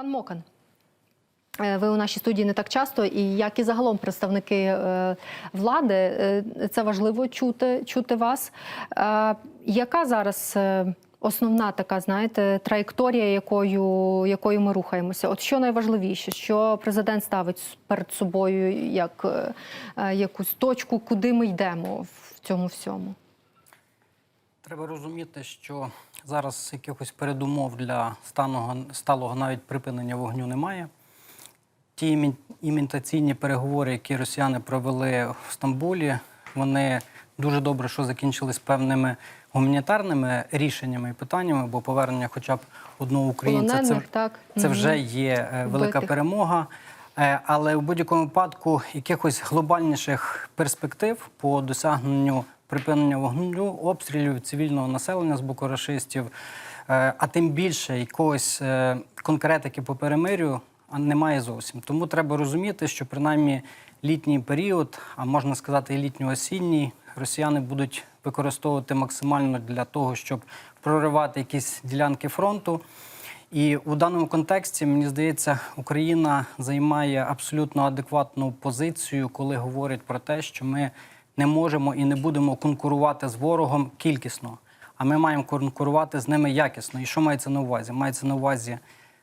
Пан Мокан. е, Ви у нашій студії не так часто, і як і загалом представники е, влади, е, це важливо чути, чути вас. Яка зараз основна така, знаєте, траєкторія, якою, якою ми рухаємося? От що найважливіше, що президент ставить перед собою як якусь точку, куди ми йдемо в цьому всьому? Треба розуміти, що зараз якихось передумов для станого, сталого навіть припинення вогню немає. Ті імі- імітаційні переговори, які росіяни провели в Стамбулі, вони дуже добре, що закінчились певними гуманітарними рішеннями і питаннями, бо повернення хоча б одного українця це, так? це вже є е, велика Вбитих. перемога. Е, Але в будь-якому випадку якихось глобальніших перспектив по досягненню припинення вогню, обстрілів цивільного населення з боку рашистів, е, а тим більше якогось е, конкретики по перемирю немає зовсім. Тому треба розуміти, що принаймні літній період, а можна сказати, і літньо-осінній, росіяни будуть використовувати максимально для того, щоб проривати якісь ділянки фронту. І у даному контексті мені здається, Україна займає абсолютно адекватну позицію, коли говорить про те, що ми не можемо і не будемо конкурувати з ворогом кількісно, а ми маємо конкурувати з ними якісно. І що мається на увазі? Мається на увазі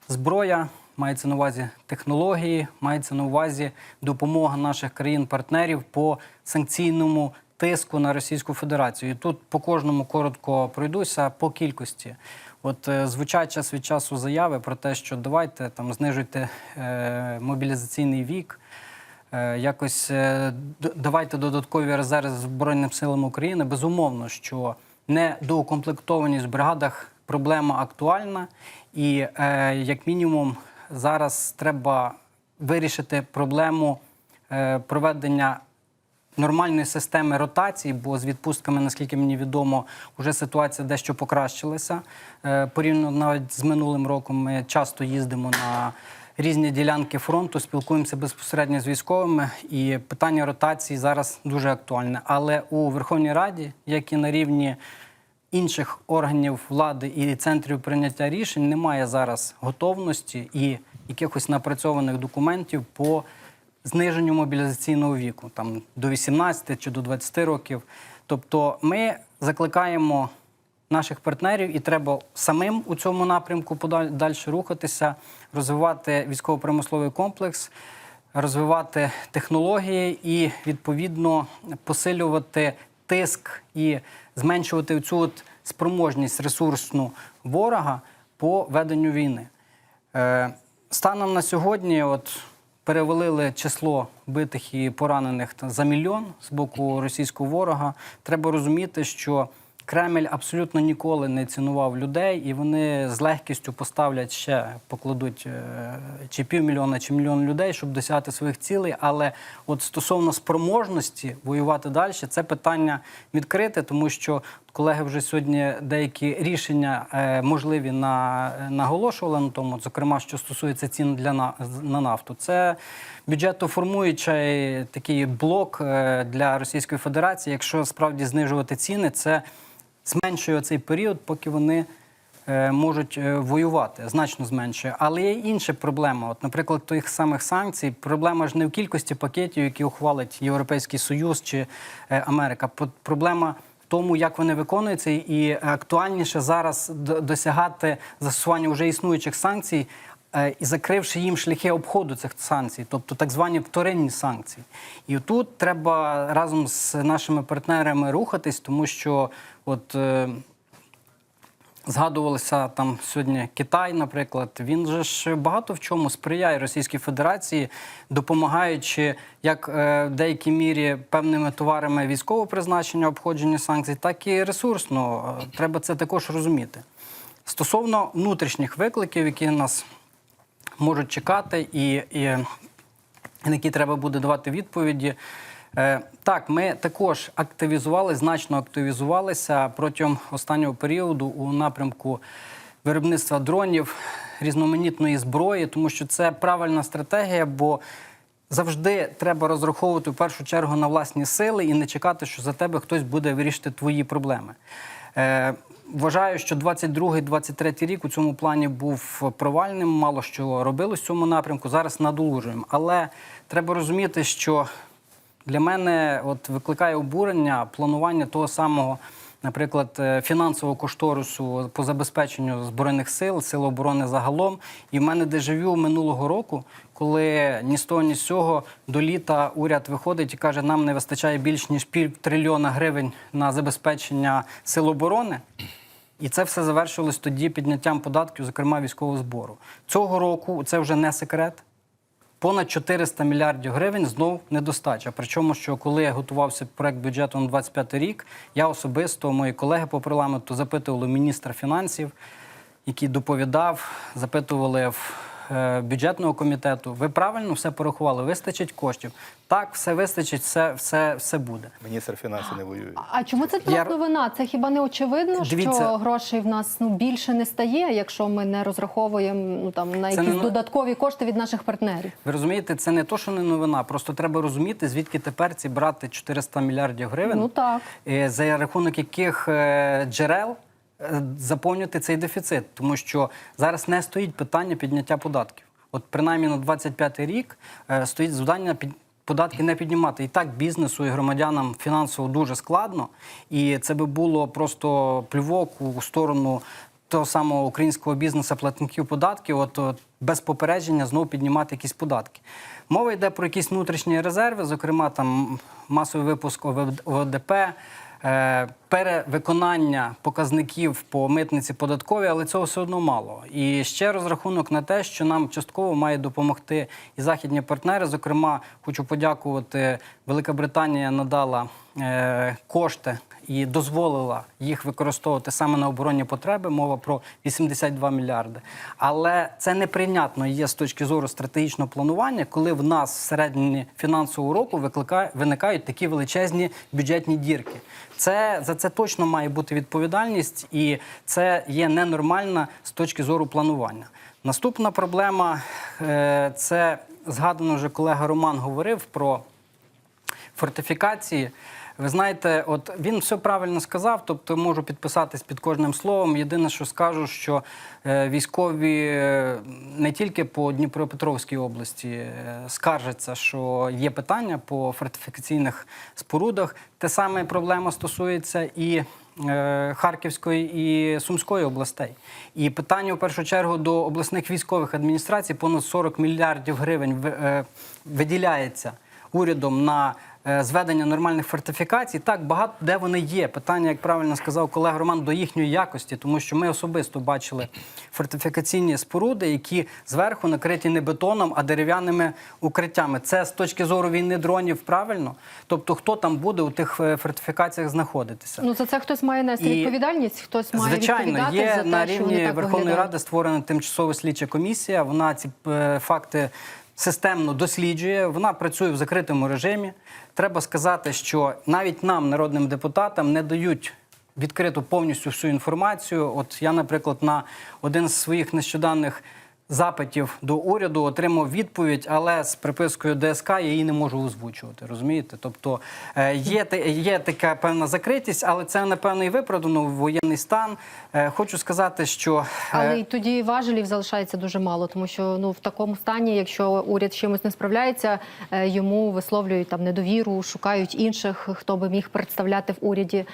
зброя, мається на увазі технології, мається на увазі допомога наших країн-партнерів по санкційному тиску на Російську Федерацію. І тут по кожному коротко пройдуся по кількості. От е, звучать час від часу заяви про те, що давайте там знижуйте е, мобілізаційний вік. Е, Якось е, давайте додаткові резерви Збройним силам України. Безумовно, що недоукомплектованість в бригадах проблема актуальна, і е, як мінімум зараз треба вирішити проблему проведення нормальної системи ротації, бо з відпустками, наскільки мені відомо, вже ситуація дещо покращилася. Порівняно навіть з минулим роком ми часто їздимо на різні ділянки фронту, спілкуємося безпосередньо з військовими, і питання ротації зараз дуже актуальне. Але у Верховній Раді, як і на рівні інших органів влади і центрів прийняття рішень, немає зараз готовності і якихось напрацьованих документів по зниженню мобілізаційного віку, там до 18 чи до 20 років. Тобто ми закликаємо наших партнерів, і треба самим у цьому напрямку далі рухатися, розвивати військово-промисловий комплекс, розвивати технології і відповідно посилювати тиск і зменшувати цю от спроможність ресурсну ворога по веденню війни. Е, Станом на сьогодні, от перевалили число битих і поранених за мільйон з боку російського ворога. Треба розуміти, що Кремль абсолютно ніколи не цінував людей, і вони з легкістю поставлять ще, покладуть е, чи півмільйона, чи мільйон людей, щоб досягти своїх цілей. Але от стосовно спроможності воювати далі, це питання відкрите, тому що колеги вже сьогодні деякі рішення е, можливі на, наголошували на тому, зокрема, що стосується цін для на, на нафту. Це бюджетоформуючий такий блок е, для Російської Федерації. Якщо справді знижувати ціни, це зменшує цей період, поки вони е, можуть е, воювати, значно зменшує. Але є інша проблема. От, наприклад, тих самих санкцій, проблема ж не в кількості пакетів, які ухвалить Європейський Союз чи е, Америка. Проблема в тому, як вони виконуються, і актуальніше зараз досягати застосування вже існуючих санкцій. І закривши їм шляхи обходу цих санкцій, тобто так звані вторинні санкції. І тут треба разом з нашими партнерами рухатись, тому що от е, згадувалося там сьогодні Китай, наприклад. Він же ж багато в чому сприяє Російській Федерації, допомагаючи як е, в деякій мірі певними товарами військового призначення обходження санкцій, так і ресурсно. Е, Треба це також розуміти. Стосовно внутрішніх викликів, які нас можуть чекати, і, і на які треба буде давати відповіді. Е, Так, ми також активізували, значно активізувалися протягом останнього періоду у напрямку виробництва дронів, різноманітної зброї, тому що це правильна стратегія, бо завжди треба розраховувати в першу чергу на власні сили і не чекати, що за тебе хтось буде вирішити твої проблеми. Е, Вважаю, що 22-23 рік у цьому плані був провальним, мало що робилось в цьому напрямку. Зараз надолужуємо. Але треба розуміти, що для мене от викликає обурення планування того самого, наприклад, е, фінансового кошторису по забезпеченню збройних сил, сил оборони загалом. І в мене дежавю минулого року, коли ні з того, ні з цього до літа уряд виходить і каже, нам не вистачає більш ніж пів трильйона гривень на забезпечення сил оборони. І це все завершилось тоді підняттям податків, зокрема військового збору. Цього року це вже не секрет. Понад 400 мільярдів гривень знов недостача. Причому, що коли я готувався проект бюджету на 25 рік, я особисто, мої колеги по парламенту запитували міністра фінансів, який доповідав, запитували в бюджетного комітету. Ви правильно все порахували? Вистачить коштів? Так, все вистачить, все, все, все буде. Міністр фінансів не воює. А чому це Я- новина? Це хіба не очевидно, Дивіться. що грошей в нас ну більше не стає, якщо ми не розраховуємо ну там на якісь не- додаткові кошти від наших партнерів? Ви розумієте, це не то, що не новина. Просто треба розуміти, звідки тепер ці брати 400 мільярдів гривень, Ну так. е, за рахунок яких е, джерел е, заповнювати цей дефіцит. Тому що зараз не стоїть питання підняття податків. От принаймні на 25 рік е, стоїть завдання під. Податки не піднімати і так бізнесу і громадянам фінансово дуже складно, і це би було просто плювок у сторону того самого українського бізнесу платників податків. От, от без попередження знову піднімати якісь податки. Мова йде про якісь внутрішні резерви, зокрема там масовий випуск ОВ- ОВДП. е, Перевиконання показників по митниці податковій, але цього все одно мало. І ще розрахунок на те, що нам частково має допомогти і західні партнери. Зокрема, хочу подякувати. Велика Британія надала е, кошти і дозволила їх використовувати саме на оборонні потреби. Мова про 82 мільярди. Але це неприйнятно є з точки зору стратегічного планування, коли в нас всередині фінансового року викликає, виникають такі величезні бюджетні дірки. Це за це точно має бути відповідальність, і це є ненормально з точки зору планування. Наступна проблема е, це згадано вже колега Роман говорив про фортифікації. Ви знаєте, от він все правильно сказав, тобто можу підписатись під кожним словом. Єдине, що скажу, що е, військові е, не тільки по Дніпропетровській області е, скаржаться, що є питання по фортифікаційних спорудах. Те саме проблема стосується і Харківської і Сумської областей. І питання в першу чергу до обласних військових адміністрацій понад 40 мільярдів гривень виділяється урядом на зведення нормальних фортифікацій. Так, багато де вони є. Питання, як правильно сказав колега Роман, до їхньої якості, тому що ми особисто бачили фортифікаційні споруди, які зверху накриті не бетоном, а дерев'яними укриттями. Це з точки зору війни дронів правильно. Тобто, хто там буде у тих е, фортифікаціях знаходитися? Ну за це хтось має нести відповідальність, хтось має Звичайно, відповідати є за те, на рівні Верховної виглядають. Ради створена тимчасова слідча комісія. Вона ці е, факти системно досліджує. Вона працює в закритому режимі. Треба сказати, що навіть нам, народним депутатам, не дають. Відкрито повністю всю інформацію. От я, наприклад, на один з своїх нещодавних запитів до уряду отримав відповідь, але з припискою ДСК я її не можу озвучувати. Розумієте? Тобто е, є, є така певна закритість, але це напевно і виправдано в воєнний стан. Е, Хочу сказати, що е, Але й тоді важелів залишається дуже мало, тому що ну в такому стані, якщо уряд з чимось не справляється, йому висловлюють там недовіру, шукають інших, хто би міг представляти в уряді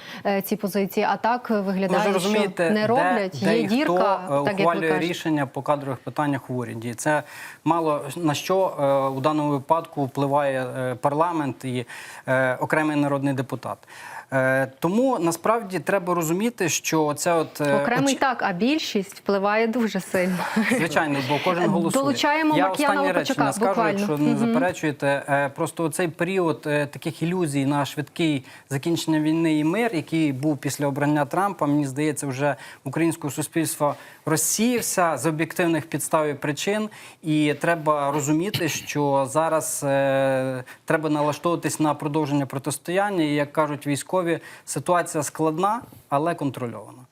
ці позиції. А так ви виглядає, що не роблять. де, де Є дірка, хто так як ви кажете. рішення по кадрових питаннях в уряді. Це мало на що е, у даному випадку впливає е, парламент і е, окремий народний депутат. Е, тому насправді треба розуміти, що це от е, Окремий оч- так, а більшість впливає дуже сильно. Звичайно, бо кожен голосує. Долучаємо Я останнє Лопачука, речення скажу, буквально. якщо не заперечуєте. Е, Просто цей період е, таких ілюзій на швидкий закінчення війни і мир, який був після обрання Трампа, мені здається, вже українського суспільства розсіявся з об'єктивних підстав і причин. І треба розуміти, що зараз е, треба налаштовуватись на продовження протистояння. І як кажуть військові, ситуація складна, але контрольована.